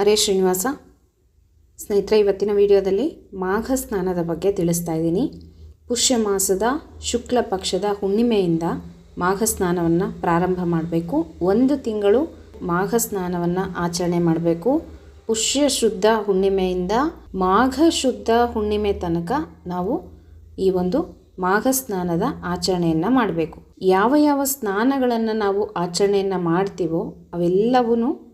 ಹರೇ ಶ್ರೀನಿವಾಸ, ಸ್ನೇಹಿತರೆ, ಇವತ್ತಿನ ವಿಡಿಯೋದಲ್ಲಿ ಮಾಘ ಸ್ನಾನದ ಬಗ್ಗೆ ತಿಳಿಸ್ತಾ ಇದ್ದೀನಿ. ಪುಷ್ಯ ಮಾಸದ ಶುಕ್ಲ ಪಕ್ಷದ ಹುಣ್ಣಿಮೆಯಿಂದ ಮಾಘ ಸ್ನಾನವನ್ನು ಪ್ರಾರಂಭ ಮಾಡಬೇಕು. ಒಂದು ತಿಂಗಳು ಮಾಘ ಸ್ನಾನವನ್ನು ಆಚರಣೆ ಮಾಡಬೇಕು. ಪುಷ್ಯ ಶುದ್ಧ ಹುಣ್ಣಿಮೆಯಿಂದ ಮಾಘ ಶುದ್ಧ ಹುಣ್ಣಿಮೆ ತನಕ ನಾವು ಈ ಒಂದು ಮಾಘ ಸ್ನಾನದ ಆಚರಣೆಯನ್ನು ಮಾಡಬೇಕು. ಯಾವ ಯಾವ ಸ್ನಾನಗಳನ್ನು ನಾವು ಆಚರಣೆಯನ್ನು ಮಾಡ್ತೀವೋ ಅವೆಲ್ಲವೂ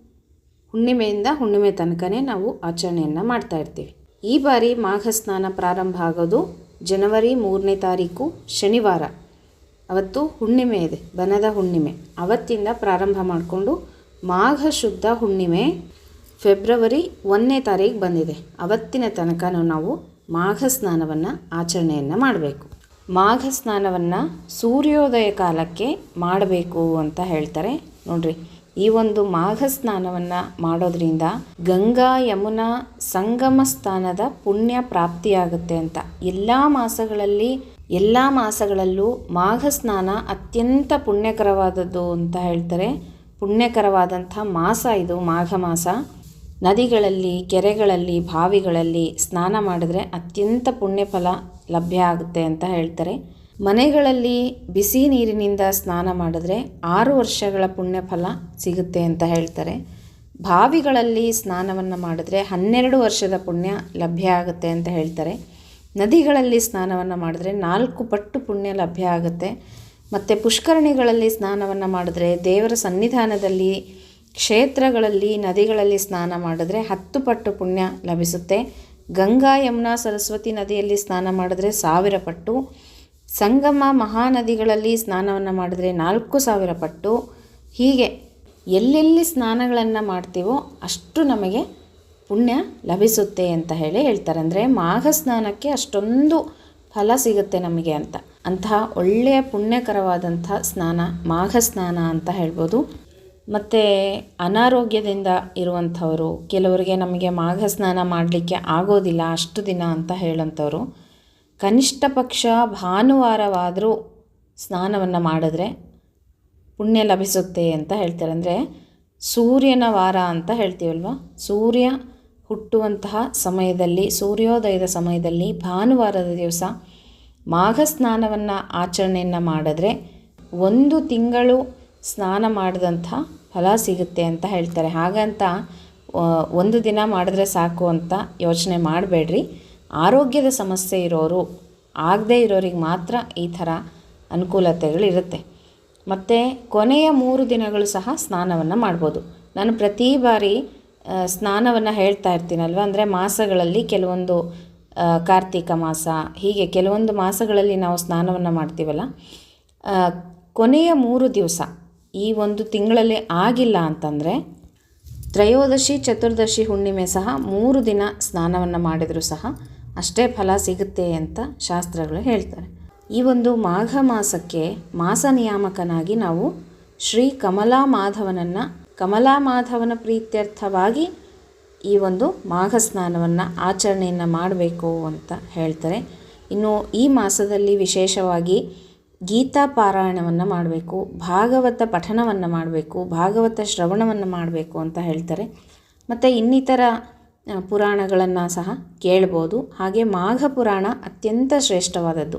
ಹುಣ್ಣಿಮೆಯಿಂದ ಹುಣ್ಣಿಮೆ ತನಕನೇ ನಾವು ಆಚರಣೆಯನ್ನು ಮಾಡ್ತಾ ಇರ್ತೀವಿ. ಈ ಬಾರಿ ಮಾಘ ಸ್ನಾನ ಪ್ರಾರಂಭ ಆಗೋದು ಜನವರಿ ಮೂರನೇ ತಾರೀಕು ಶನಿವಾರ. ಅವತ್ತು ಹುಣ್ಣಿಮೆ ಇದೆ, ಬನದ ಹುಣ್ಣಿಮೆ. ಅವತ್ತಿಂದ ಪ್ರಾರಂಭ ಮಾಡಿಕೊಂಡು ಮಾಘ ಶುದ್ಧ ಹುಣ್ಣಿಮೆ ಫೆಬ್ರವರಿ ಒಂದನೇ ತಾರೀಕು ಬಂದಿದೆ. ಅವತ್ತಿನ ತನಕನೂ ನಾವು ಮಾಘ ಸ್ನಾನವನ್ನು ಆಚರಣೆಯನ್ನು ಮಾಡಬೇಕು. ಮಾಘ ಸ್ನಾನವನ್ನು ಸೂರ್ಯೋದಯ ಕಾಲಕ್ಕೆ ಮಾಡಬೇಕು ಅಂತ ಹೇಳ್ತಾರೆ. ನೋಡ್ರಿ ಈ ಒಂದು ಮಾಘ ಸ್ನಾನವನ್ನು ಮಾಡೋದ್ರಿಂದ ಗಂಗಾ ಯಮುನಾ ಸಂಗಮ ಸ್ಥಾನದ ಪುಣ್ಯ ಪ್ರಾಪ್ತಿಯಾಗುತ್ತೆ ಅಂತ. ಎಲ್ಲ ಮಾಸಗಳಲ್ಲಿ, ಎಲ್ಲ ಮಾಸಗಳಲ್ಲೂ ಮಾಘ ಸ್ನಾನ ಅತ್ಯಂತ ಪುಣ್ಯಕರವಾದದ್ದು ಅಂತ ಹೇಳ್ತಾರೆ. ಪುಣ್ಯಕರವಾದಂಥ ಮಾಸ ಇದು, ಮಾಘ ಮಾಸ. ನದಿಗಳಲ್ಲಿ, ಕೆರೆಗಳಲ್ಲಿ, ಬಾವಿಗಳಲ್ಲಿ ಸ್ನಾನ ಮಾಡಿದ್ರೆ ಅತ್ಯಂತ ಪುಣ್ಯಫಲ ಲಭ್ಯ ಆಗುತ್ತೆ ಅಂತ ಹೇಳ್ತಾರೆ. ಮನೆಗಳಲ್ಲಿ ಬಿಸಿ ನೀರಿನಿಂದ ಸ್ನಾನ ಮಾಡಿದ್ರೆ ಆರು ವರ್ಷಗಳ ಪುಣ್ಯಫಲ ಸಿಗುತ್ತೆ ಅಂತ ಹೇಳ್ತಾರೆ. ಬಾವಿಗಳಲ್ಲಿ ಸ್ನಾನವನ್ನು ಮಾಡಿದ್ರೆ ಹನ್ನೆರಡು ವರ್ಷದ ಪುಣ್ಯ ಲಭ್ಯ ಆಗುತ್ತೆ ಅಂತ ಹೇಳ್ತಾರೆ. ನದಿಗಳಲ್ಲಿ ಸ್ನಾನವನ್ನು ಮಾಡಿದ್ರೆ ನಾಲ್ಕು ಪಟ್ಟು ಪುಣ್ಯ ಲಭ್ಯ ಆಗುತ್ತೆ. ಮತ್ತು ಪುಷ್ಕರಣಿಗಳಲ್ಲಿ ಸ್ನಾನವನ್ನು ಮಾಡಿದ್ರೆ ದೇವರ ಸನ್ನಿಧಾನದಲ್ಲಿ, ಕ್ಷೇತ್ರಗಳಲ್ಲಿ, ನದಿಗಳಲ್ಲಿ ಸ್ನಾನ ಮಾಡಿದ್ರೆ ಹತ್ತು ಪಟ್ಟು ಪುಣ್ಯ ಲಭಿಸುತ್ತೆ. ಗಂಗಾ, ಯಮುನಾ, ಸರಸ್ವತಿ ನದಿಯಲ್ಲಿ ಸ್ನಾನ ಮಾಡಿದ್ರೆ ಸಾವಿರ ಪಟ್ಟು. ಸಂಗಮ ಮಹಾನದಿಗಳಲ್ಲಿ ಸ್ನಾನವನ್ನು ಮಾಡಿದ್ರೆ ನಾಲ್ಕು ಸಾವಿರ ಪಟ್ಟು. ಹೀಗೆ ಎಲ್ಲೆಲ್ಲಿ ಸ್ನಾನಗಳನ್ನು ಮಾಡ್ತೀವೋ ಅಷ್ಟು ನಮಗೆ ಪುಣ್ಯ ಲಭಿಸುತ್ತೆ ಅಂತ ಹೇಳಿ ಹೇಳ್ತಾರೆ. ಅಂದರೆ ಮಾಘ ಸ್ನಾನಕ್ಕೆ ಅಷ್ಟೊಂದು ಫಲ ಸಿಗುತ್ತೆ ನಮಗೆ ಅಂತ. ಅಂತಹ ಒಳ್ಳೆಯ ಪುಣ್ಯಕರವಾದಂಥ ಸ್ನಾನ, ಮಾಘ ಸ್ನಾನ ಅಂತ ಹೇಳ್ಬೋದು. ಮತ್ತು ಅನಾರೋಗ್ಯದಿಂದ ಇರುವಂಥವರು, ಕೆಲವರಿಗೆ ನಮಗೆ ಮಾಘ ಸ್ನಾನ ಮಾಡಲಿಕ್ಕೆ ಆಗೋದಿಲ್ಲ ಅಷ್ಟು ದಿನ ಅಂತ ಹೇಳೋಂಥವ್ರು ಕನಿಷ್ಠ ಪಕ್ಷ ಭಾನುವಾರವಾದರೂ ಸ್ನಾನವನ್ನು ಮಾಡಿದ್ರೆ ಪುಣ್ಯ ಲಭಿಸುತ್ತೆ ಅಂತ ಹೇಳ್ತಾರೆ. ಅಂದರೆ ಸೂರ್ಯನ ವಾರ ಅಂತ ಹೇಳ್ತೀವಲ್ವ? ಸೂರ್ಯ ಹುಟ್ಟುವಂತಹ ಸಮಯದಲ್ಲಿ, ಸೂರ್ಯೋದಯದ ಸಮಯದಲ್ಲಿ ಭಾನುವಾರದ ದಿವಸ ಮಾಘ ಸ್ನಾನವನ್ನು ಆಚರಣೆಯನ್ನು ಮಾಡಿದ್ರೆ ಒಂದು ತಿಂಗಳು ಸ್ನಾನ ಮಾಡಿದಂಥ ಫಲ ಸಿಗುತ್ತೆ ಅಂತ ಹೇಳ್ತಾರೆ. ಹಾಗಂತ ಒಂದು ದಿನ ಮಾಡಿದ್ರೆ ಸಾಕು ಅಂತ ಯೋಚನೆ ಮಾಡಬೇಡ್ರಿ. ಆರೋಗ್ಯದ ಸಮಸ್ಯೆ ಇರೋರು ಆಗದೇ ಇರೋರಿಗೆ ಮಾತ್ರ ಈ ಥರ ಅನುಕೂಲತೆಗಳಿರುತ್ತೆ ಮತ್ತು ಕೊನೆಯ ಮೂರು ದಿನಗಳು ಸಹ ಸ್ನಾನವನ್ನು ಮಾಡ್ಬೋದು. ನಾನು ಪ್ರತಿ ಬಾರಿ ಸ್ನಾನವನ್ನು ಹೇಳ್ತಾ ಇರ್ತೀನಲ್ವ? ಅಂದರೆ ಮಾಸಗಳಲ್ಲಿ ಕೆಲವೊಂದು ಕಾರ್ತಿಕ ಮಾಸ, ಹೀಗೆ ಕೆಲವೊಂದು ಮಾಸಗಳಲ್ಲಿ ನಾವು ಸ್ನಾನವನ್ನು ಮಾಡ್ತೀವಲ್ಲ? ಕೊನೆಯ ಮೂರು ದಿವಸ ಈ ಒಂದು ತಿಂಗಳಲ್ಲಿ ಆಗಿಲ್ಲ ಅಂತಂದರೆ ತ್ರಯೋದಶಿ, ಚತುರ್ದಶಿ ಹುಣ್ಣಿಮೆ ಸಹ ಮೂರು ದಿನ ಸ್ನಾನವನ್ನು ಮಾಡಿದರೂ ಸಹ ಅಷ್ಟೇ ಫಲ ಸಿಗುತ್ತೆ ಅಂತ ಶಾಸ್ತ್ರಗಳು ಹೇಳ್ತಾರೆ. ಈ ಒಂದು ಮಾಘ ಮಾಸಕ್ಕೆ ಮಾಸ ನಿಯಾಮಕನಾಗಿ ನಾವು ಶ್ರೀ ಕಮಲಾ ಮಾಧವನನ್ನು, ಕಮಲಾ ಮಾಧವನ ಪ್ರೀತ್ಯರ್ಥವಾಗಿ ಈ ಒಂದು ಮಾಘ ಸ್ನಾನವನ್ನು, ಆಚರಣೆಯನ್ನು ಮಾಡಬೇಕು ಅಂತ ಹೇಳ್ತಾರೆ. ಇನ್ನು ಈ ಮಾಸದಲ್ಲಿ ವಿಶೇಷವಾಗಿ ಗೀತಾ ಪಾರಾಯಣವನ್ನು ಮಾಡಬೇಕು, ಭಾಗವತ ಪಠನವನ್ನು ಮಾಡಬೇಕು, ಭಾಗವತ ಶ್ರವಣವನ್ನು ಮಾಡಬೇಕು ಅಂತ ಹೇಳ್ತಾರೆ. ಮತ್ತು ಇನ್ನಿತರ ಪುರಾಣಗಳನ್ನು ಸಹ ಕೇಳ್ಬೋದು. ಹಾಗೆ ಮಾಘ ಪುರಾಣ ಅತ್ಯಂತ ಶ್ರೇಷ್ಠವಾದದ್ದು.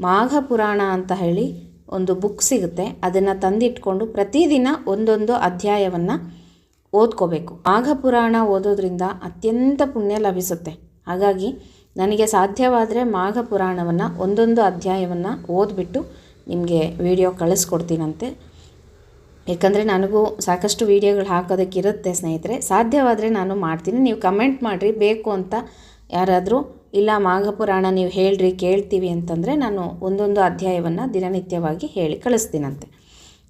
ಮಾಘ ಪುರಾಣ ಅಂತ ಹೇಳಿ ಒಂದು ಬುಕ್ ಸಿಗುತ್ತೆ. ಅದನ್ನು ತಂದಿಟ್ಕೊಂಡು ಪ್ರತಿದಿನ ಒಂದೊಂದು ಅಧ್ಯಾಯವನ್ನು ಓದ್ಕೋಬೇಕು. ಮಾಘ ಪುರಾಣ ಓದೋದ್ರಿಂದ ಅತ್ಯಂತ ಪುಣ್ಯ ಲಭಿಸುತ್ತೆ. ಹಾಗಾಗಿ ನನಗೆ ಸಾಧ್ಯವಾದರೆ ಮಾಘ ಪುರಾಣವನ್ನು ಒಂದೊಂದು ಅಧ್ಯಾಯವನ್ನು ಓದ್ಬಿಟ್ಟು ನಿಮಗೆ ವಿಡಿಯೋ ಕಳಿಸ್ಕೊಡ್ತೀನಂತೆ. ಯಾಕಂದರೆ ನನಗೂ ಸಾಕಷ್ಟು ವೀಡಿಯೋಗಳು ಹಾಕೋದಕ್ಕಿರುತ್ತೆ ಸ್ನೇಹಿತರೆ. ಸಾಧ್ಯವಾದರೆ ನಾನು ಮಾಡ್ತೀನಿ. ನೀವು ಕಮೆಂಟ್ ಮಾಡಿರಿ. ಬೇಕು ಅಂತ ಯಾರಾದರೂ, ಇಲ್ಲ ಮಾಘ ಪುರಾಣ ನೀವು ಹೇಳ್ರಿ, ಕೇಳ್ತೀವಿ ಅಂತಂದರೆ ನಾನು ಒಂದೊಂದು ಅಧ್ಯಾಯವನ್ನು ದಿನನಿತ್ಯವಾಗಿ ಹೇಳಿ ಕಳಿಸ್ತೀನಂತೆ.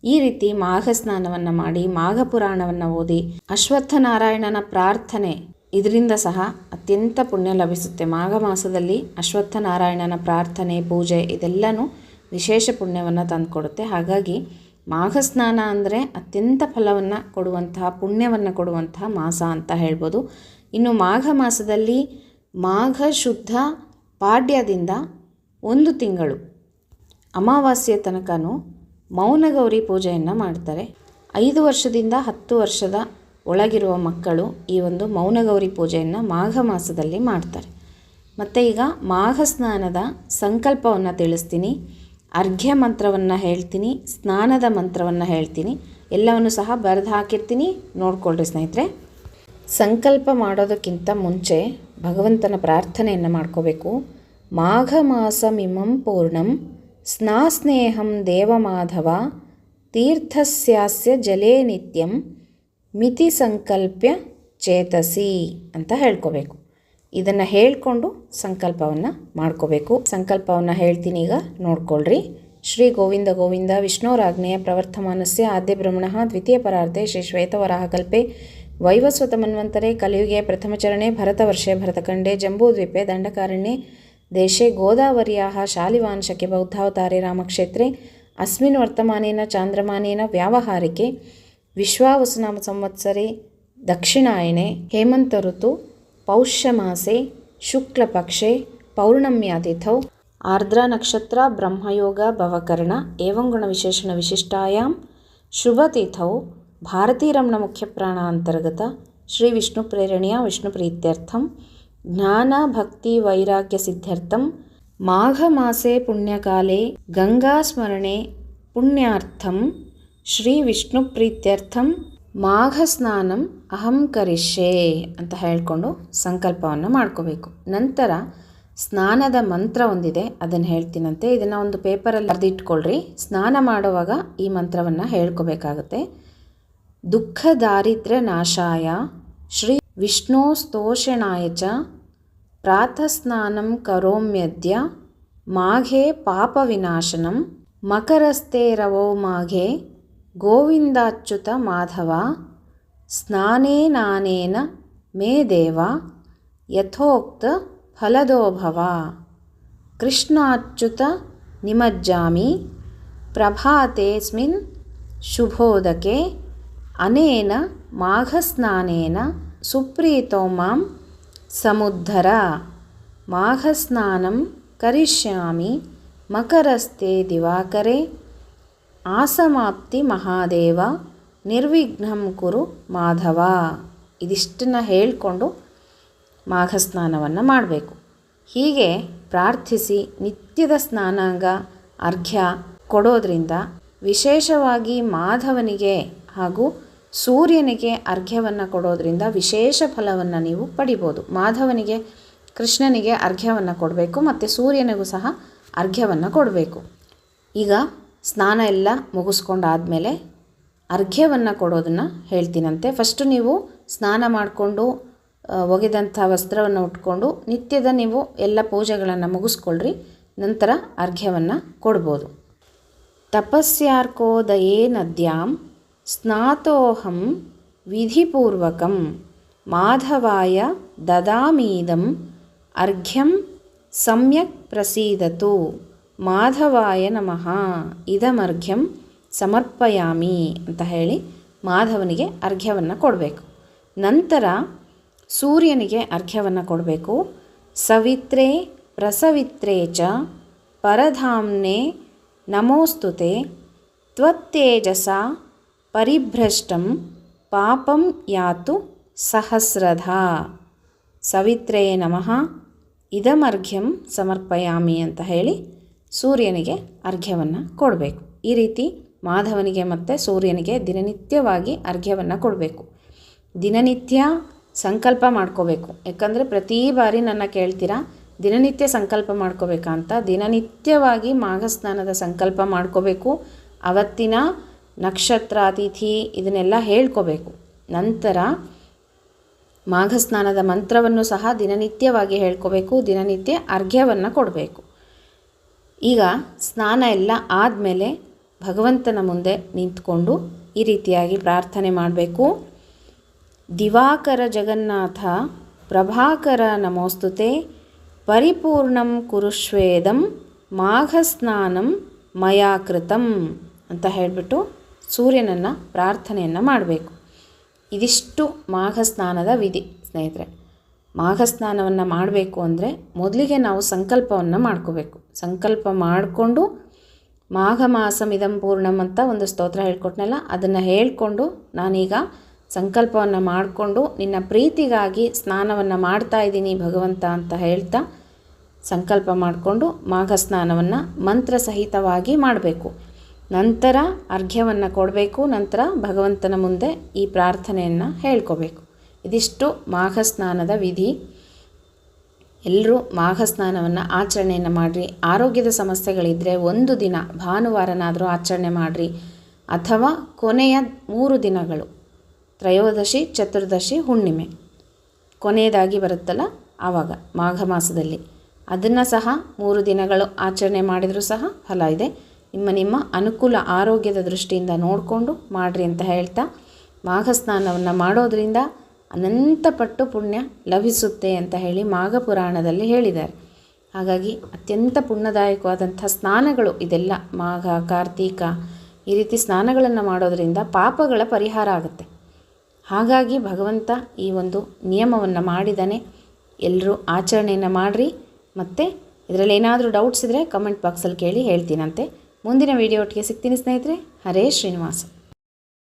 ಈ ರೀತಿ ಮಾಘ ಸ್ನಾನವನ್ನು ಮಾಡಿ ಮಾಘ ಪುರಾಣವನ್ನು ಓದಿ, ಅಶ್ವತ್ಥನಾರಾಯಣನ ಪ್ರಾರ್ಥನೆ ಇದರಿಂದ ಸಹ ಅತ್ಯಂತ ಪುಣ್ಯ ಲಭಿಸುತ್ತೆ. ಮಾಘ ಮಾಸದಲ್ಲಿ ಅಶ್ವತ್ಥನಾರಾಯಣನ ಪ್ರಾರ್ಥನೆ, ಪೂಜೆ ಇದೆಲ್ಲನೂ ವಿಶೇಷ ಪುಣ್ಯವನ್ನು ತಂದುಕೊಡುತ್ತೆ. ಹಾಗಾಗಿ ಮಾಘ ಸ್ನಾನ ಅಂದರೆ ಅತ್ಯಂತ ಫಲವನ್ನು ಕೊಡುವಂತಹ ಪುಣ್ಯವನ್ನು ಕೊಡುವಂತಹ ಮಾಸ ಅಂತ ಹೇಳ್ಬೋದು. ಇನ್ನು ಮಾಘ ಮಾಸದಲ್ಲಿ ಮಾಘ ಶುದ್ಧ ಪಾಡ್ಯದಿಂದ ಒಂದು ತಿಂಗಳು ಅಮಾವಾಸ್ಯೆ ತನಕನೂ ಮೌನಗೌರಿ ಪೂಜೆಯನ್ನು ಮಾಡ್ತಾರೆ. ಐದು ವರ್ಷದಿಂದ ಹತ್ತು ವರ್ಷದ ಒಳಗಿರುವ ಮಕ್ಕಳು ಈ ಒಂದು ಮೌನಗೌರಿ ಪೂಜೆಯನ್ನು ಮಾಘ ಮಾಸದಲ್ಲಿ ಮಾಡ್ತಾರೆ. ಮತ್ತು ಈಗ ಮಾಘ ಸ್ನಾನದ ಸಂಕಲ್ಪವನ್ನು ತಿಳಿಸ್ತೀನಿ. ಅರ್ಘ್ಯ ಮಂತ್ರವನ್ನು ಹೇಳ್ತೀನಿ, ಸ್ನಾನದ ಮಂತ್ರವನ್ನು ಹೇಳ್ತೀನಿ, ಎಲ್ಲವನ್ನು ಸಹ ಬರೆದು ಹಾಕಿರ್ತೀನಿ. ನೋಡ್ಕೊಳ್ರಿ ಸ್ನೇಹಿತರೆ. ಸಂಕಲ್ಪ ಮಾಡೋದಕ್ಕಿಂತ ಮುಂಚೆ ಭಗವಂತನ ಪ್ರಾರ್ಥನೆಯನ್ನು ಮಾಡ್ಕೋಬೇಕು. ಮಾಘ ಮಾಸಮಿಮಂ ಪೂರ್ಣಂ, ಸ್ನಾಸ್ನೇಹಂ ದೇವಮಾಧವ, ತೀರ್ಥಸ್ಯಾಸ್ಯ ಜಲೇ ನಿತ್ಯಂ, ಮಿತಿ ಸಂಕಲ್ಪ್ಯ ಚೇತಸಿ ಅಂತ ಹೇಳ್ಕೋಬೇಕು. ಇದನ್ನು ಹೇಳಿಕೊಂಡು ಸಂಕಲ್ಪವನ್ನು ಮಾಡ್ಕೋಬೇಕು. ಸಂಕಲ್ಪವನ್ನು ಹೇಳ್ತೀನಿ ಈಗ. ನೋಡ್ಕೊಳ್ರಿ. ಶ್ರೀ ಗೋವಿಂದ ಗೋವಿಂದ ವಿಷ್ಣೋರಾಜ್ಞೆಯ ಪ್ರವರ್ತಮಾನಸ್ಯ ಆದ್ಯ ಬ್ರಹ್ಮಣ ದ್ವಿತೀಯ ಪರಾರ್ಧೆ ಶ್ರೀ ಶ್ವೇತವರಾಹಕಲ್ಪೆ ವೈವಸ್ವತ ಮನ್ವಂತರೆ ಕಲಿಯುಗೆ ಪ್ರಥಮಚರಣೆ ಭರತವರ್ಷೆ ಭರತಖಂಡೆ ಜಂಬೂದ್ವೀಪೆ ದೇಶೇ ದೇಶೆ ಶಾಲಿವಾನ್ ಶಕೆ ಬೌದ್ಧಾವತಾರೆ ರಾಮಕ್ಷೇತ್ರೆ ಅಸ್ಮಿನ್ ವರ್ತಮಾನೇನ ಚಾಂದ್ರಮಾನೇನ ವ್ಯಾವಹಾರಿಕೆ ವಿಶ್ವಾವಸುನಾಮ ಸಂವತ್ಸರೆ ದಕ್ಷಿಣಾಯಣೆ ಹೇಮಂತ ಋತು పౌష్యమాసే శుక్లపక్షే పౌర్ణమ్యాతిథౌ ఆర్ద్రనక్షత్ర బ్రహ్మయోగ భవకరణ ఏవం గుణవిశేషణ విశిష్టాయాం శుభతిథౌ భారతీరమణ ముఖ్యప్రాణ అంతర్గత శ్రీ విష్ణు ప్రేరణీయ విష్ణు ప్రీత్యర్థం జ్ఞాన భక్తి వైరాగ్య సిద్ధ్యర్థం మాఘమాసే పుణ్యకాలే గంగాస్మరణే పుణ్యార్థం శ్రీ విష్ణు ప్రీత్యర్థం ಶ್ರೀ ವಿಷ್ಣು ಪ್ರೀತ್ಯರ್ಥಂ ಮಾಘ ಸ್ನಾನಂ ಅಹಂ ಕರಿಷೆ ಅಂತ ಹೇಳಿಕೊಂಡು ಸಂಕಲ್ಪವನ್ನು ಮಾಡ್ಕೋಬೇಕು. ನಂತರ ಸ್ನಾನದ ಮಂತ್ರ ಒಂದಿದೆ, ಅದನ್ನು ಹೇಳ್ತೀನಂತೆ. ಇದನ್ನು ಒಂದು ಪೇಪರಲ್ಲಿ ಬರೆದಿಟ್ಕೊಳ್ರಿ. ಸ್ನಾನ ಮಾಡುವಾಗ ಈ ಮಂತ್ರವನ್ನು ಹೇಳ್ಕೋಬೇಕಾಗತ್ತೆ. ದುಃಖ ದಾರಿದ್ರ್ಯ ನಾಶಾಯ ಶ್ರೀ ವಿಷ್ಣು ಸ್ತೋಷಣಾಯ ಚ ಪ್ರಾತಃಸ್ನಾನಂ ಕರೋಮ್ಯದ್ಯ ಮಾಘೆ ಪಾಪವಿನಾಶನಂ ಮಕರಸ್ತೆ ರವೋ ಮಾಘೆ गोविन्दाच्युत माधव स्नानेनानेन मे देव देवा यथोक्तफलदोभवा कृष्णाच्युत निमज्जामि प्रभातेऽस्मिन् शुभोदके अनेन माघस्नानेन सुप्रीतो मां समुद्धर। माघस्नानं करिष्यामि मकरस्ते दिवाकरे ಆಸಮಾಪ್ತಿ ಮಹಾದೇವ, ನಿರ್ವಿಘ್ನಂ ಕುರು ಮಾಧವ. ಇದಿಷ್ಟನ್ನು ಹೇಳಿಕೊಂಡು ಮಾಘ ಸ್ನಾನವನ್ನು ಮಾಡಬೇಕು. ಹೀಗೆ ಪ್ರಾರ್ಥಿಸಿ ನಿತ್ಯದ ಸ್ನಾನಾಂಗ, ಅರ್ಘ್ಯ ಕೊಡೋದ್ರಿಂದ ವಿಶೇಷವಾಗಿ ಮಾಧವನಿಗೆ ಹಾಗೂ ಸೂರ್ಯನಿಗೆ ಅರ್ಘ್ಯವನ್ನು ಕೊಡೋದ್ರಿಂದ ವಿಶೇಷ ಫಲವನ್ನು ನೀವು ಪಡಿಬೋದು. ಮಾಧವನಿಗೆ, ಕೃಷ್ಣನಿಗೆ ಅರ್ಘ್ಯವನ್ನು ಕೊಡಬೇಕು ಮತ್ತು ಸೂರ್ಯನಿಗೂ ಸಹ ಅರ್ಘ್ಯವನ್ನು ಕೊಡಬೇಕು. ಈಗ ಸ್ನಾನ ಎಲ್ಲ ಮುಗಿಸ್ಕೊಂಡಾದಮೇಲೆ ಅರ್ಘ್ಯವನ್ನು ಕೊಡೋದನ್ನು ಹೇಳ್ತೀನಂತೆ. ಫಸ್ಟು ನೀವು ಸ್ನಾನ ಮಾಡಿಕೊಂಡು ಒಗೆದಂಥ ವಸ್ತ್ರವನ್ನು ಉಟ್ಕೊಂಡು, ನಿತ್ಯದ ನೀವು ಎಲ್ಲ ಪೂಜೆಗಳನ್ನು ಮುಗಿಸ್ಕೊಳ್ರಿ, ನಂತರ ಅರ್ಘ್ಯವನ್ನು ಕೊಡ್ಬೋದು. ತಪಸ್ಯಾರ್ಕೋದಯೇ ನದ್ಯಾಂ ಸ್ನಾತೋಹಂ ವಿಧಿಪೂರ್ವಕಂ ಮಾಧವಾಯ ದದಾಮೀದಂ ಅರ್ಘ್ಯಂ ಸಮ್ಯಕ್ ಪ್ರಸೀದತು. ಮಾಧವಾಯ ನಮಃ, ಇದಮರ್ಘ್ಯಂ ಸಮರ್ಪಯಾಮಿ ಅಂತ ಹೇಳಿ ಮಾಧವನಿಗೆ ಅರ್ಘ್ಯವನ್ನು ಕೊಡಬೇಕು. ನಂತರ ಸೂರ್ಯನಿಗೆ ಅರ್ಘ್ಯವನ್ನು ಕೊಡಬೇಕು. ಸವಿತ್ರೆ ಪ್ರಸವಿತ್ರೇ ಚ ಪರಧಾಮ್ನೆ ನಮೋಸ್ತುತೆ ತ್ವತ್ತೇಜಸ ಪರಿಭ್ರಷ್ಟಂ ಪಾಪಂ ಯಾತು ಸಹಸ್ರಧ. ಸವಿತ್ರೇ ನಮಃ, ಇದಮರ್ಘ್ಯಂ ಸಮರ್ಪಯಾಮಿ ಅಂತ ಹೇಳಿ ಸೂರ್ಯನಿಗೆ ಅರ್ಘ್ಯವನ್ನು ಕೊಡಬೇಕು. ಈ ರೀತಿ ಮಾಧವನಿಗೆ ಮತ್ತು ಸೂರ್ಯನಿಗೆ ದಿನನಿತ್ಯವಾಗಿ ಅರ್ಘ್ಯವನ್ನು ಕೊಡಬೇಕು. ದಿನನಿತ್ಯ ಸಂಕಲ್ಪ ಮಾಡ್ಕೋಬೇಕು. ಯಾಕಂದರೆ ಪ್ರತಿ ಬಾರಿ ನನ್ನ ಕೇಳ್ತೀರಾ, ದಿನನಿತ್ಯ ಸಂಕಲ್ಪ ಮಾಡ್ಕೋಬೇಕಂತ ಅಂತ. ದಿನನಿತ್ಯವಾಗಿ ಮಾಘ ಸ್ನಾನದ ಸಂಕಲ್ಪ ಮಾಡ್ಕೋಬೇಕು. ಅವತ್ತಿನ ನಕ್ಷತ್ರ, ತಿಥಿ ಇದನ್ನೆಲ್ಲ ಹೇಳ್ಕೋಬೇಕು. ನಂತರ ಮಾಘ ಸ್ನಾನದ ಮಂತ್ರವನ್ನು ಸಹ ದಿನನಿತ್ಯವಾಗಿ ಹೇಳ್ಕೋಬೇಕು. ದಿನನಿತ್ಯ ಅರ್ಘ್ಯವನ್ನು ಕೊಡಬೇಕು. ಈಗ ಸ್ನಾನ ಎಲ್ಲ ಆದಮೇಲೆ ಭಗವಂತನ ಮುಂದೆ ನಿಂತ್ಕೊಂಡು ಈ ರೀತಿಯಾಗಿ ಪ್ರಾರ್ಥನೆ ಮಾಡಬೇಕು. ದಿವಾಕರ ಜಗನ್ನಾಥ, ಪ್ರಭಾಕರ ನಮೋಸ್ತುತೆ, ಪರಿಪೂರ್ಣಂ ಕುರುಶ್ವೇದಂ, ಮಾಘಸ್ನಾನಂ ಮಯಾ ಕೃತಂ ಅಂತ ಹೇಳಿಬಿಟ್ಟು ಸೂರ್ಯನನ್ನು ಪ್ರಾರ್ಥನೆಯನ್ನು ಮಾಡಬೇಕು. ಇದಿಷ್ಟು ಮಾಘ ಸ್ನಾನದ ವಿಧಿ ಸ್ನೇಹಿತರೆ. ಮಾಘ ಸ್ನಾನವನ್ನು ಮಾಡಬೇಕು ಅಂದರೆ ಮೊದಲಿಗೆ ನಾವು ಸಂಕಲ್ಪವನ್ನು ಮಾಡ್ಕೋಬೇಕು. ಸಂಕಲ್ಪ ಮಾಡಿಕೊಂಡು ಮಾಘ ಮಾಸಮಿದಂ ಪೂರ್ಣಂ ಅಂತ ಒಂದು ಸ್ತೋತ್ರ ಹೇಳ್ಕೊಟ್ನಲ್ಲ, ಅದನ್ನು ಹೇಳಿಕೊಂಡು ನಾನೀಗ ಸಂಕಲ್ಪವನ್ನು ಮಾಡಿಕೊಂಡು ನಿನ್ನ ಪ್ರೀತಿಗಾಗಿ ಸ್ನಾನವನ್ನು ಮಾಡ್ತಾ ಇದ್ದೀನಿ ಭಗವಂತ ಅಂತ ಹೇಳ್ತಾ ಸಂಕಲ್ಪ ಮಾಡಿಕೊಂಡು ಮಾಘ ಸ್ನಾನವನ್ನು ಮಂತ್ರ ಸಹಿತವಾಗಿ ಮಾಡಬೇಕು. ನಂತರ ಅರ್ಘ್ಯವನ್ನು ಕೊಡಬೇಕು, ನಂತರ ಭಗವಂತನ ಮುಂದೆ ಈ ಪ್ರಾರ್ಥನೆಯನ್ನು ಹೇಳ್ಕೋಬೇಕು. ಇದಿಷ್ಟು ಮಾಘ ಸ್ನಾನದ ವಿಧಿ. ಎಲ್ಲರೂ ಮಾಘ ಸ್ನಾನವನ್ನು ಆಚರಣೆಯನ್ನು ಮಾಡಿರಿ. ಆರೋಗ್ಯದ ಸಮಸ್ಯೆಗಳಿದ್ದರೆ ಒಂದು ದಿನ ಭಾನುವಾರನಾದರೂ ಆಚರಣೆ ಮಾಡಿರಿ. ಅಥವಾ ಕೊನೆಯ ಮೂರು ದಿನಗಳು, ತ್ರಯೋದಶಿ, ಚತುರ್ದಶಿ, ಹುಣ್ಣಿಮೆ. ಕೊನೆಯದಾಗಿ ಬರುತ್ತಲ್ಲ ಆವಾಗ, ಮಾಘ ಮಾಸದಲ್ಲಿ. ಅದನ್ನು ಸಹ ಮೂರು ದಿನಗಳು ಆಚರಣೆ ಮಾಡಿದರೂ ಸಹ ಫಲ ಇದೆ. ನಿಮ್ಮ ನಿಮ್ಮ ಅನುಕೂಲ ಆರೋಗ್ಯದ ದೃಷ್ಟಿಯಿಂದ ನೋಡಿಕೊಂಡು ಮಾಡಿರಿ ಅಂತ ಹೇಳ್ತಾ ಮಾಘ ಸ್ನಾನವನ್ನು ಮಾಡೋದರಿಂದ ಅನಂತ ಪಟ್ಟು ಪುಣ್ಯ ಲಭಿಸುತ್ತೆ ಅಂತ ಹೇಳಿ ಮಾಘ ಪುರಾಣದಲ್ಲಿ ಹೇಳಿದ್ದಾರೆ. ಹಾಗಾಗಿ ಅತ್ಯಂತ ಪುಣ್ಯದಾಯಕವಾದಂಥ ಸ್ನಾನಗಳು ಇದೆಲ್ಲ. ಮಾಘ, ಕಾರ್ತೀಕ ಈ ರೀತಿ ಸ್ನಾನಗಳನ್ನು ಮಾಡೋದರಿಂದ ಪಾಪಗಳ ಪರಿಹಾರ ಆಗುತ್ತೆ. ಹಾಗಾಗಿ ಭಗವಂತ ಈ ಒಂದು ನಿಯಮವನ್ನು ಮಾಡಿದಾನೆ ಎಲ್ಲರೂ ಆಚರಣೆಯನ್ನು ಮಾಡಿರಿ. ಮತ್ತು ಇದರಲ್ಲಿ ಏನಾದರೂ ಡೌಟ್ಸ್ ಇದ್ದರೆ ಕಮೆಂಟ್ ಬಾಕ್ಸಲ್ಲಿ ಕೇಳಿ ಹೇಳ್ತೀನಂತೆ. ಮುಂದಿನ ವೀಡಿಯೋ ಒಟ್ಟಿಗೆ ಸಿಗ್ತೀನಿ ಸ್ನೇಹಿತರೆ. ಹರೇ ಶ್ರೀನಿವಾಸ.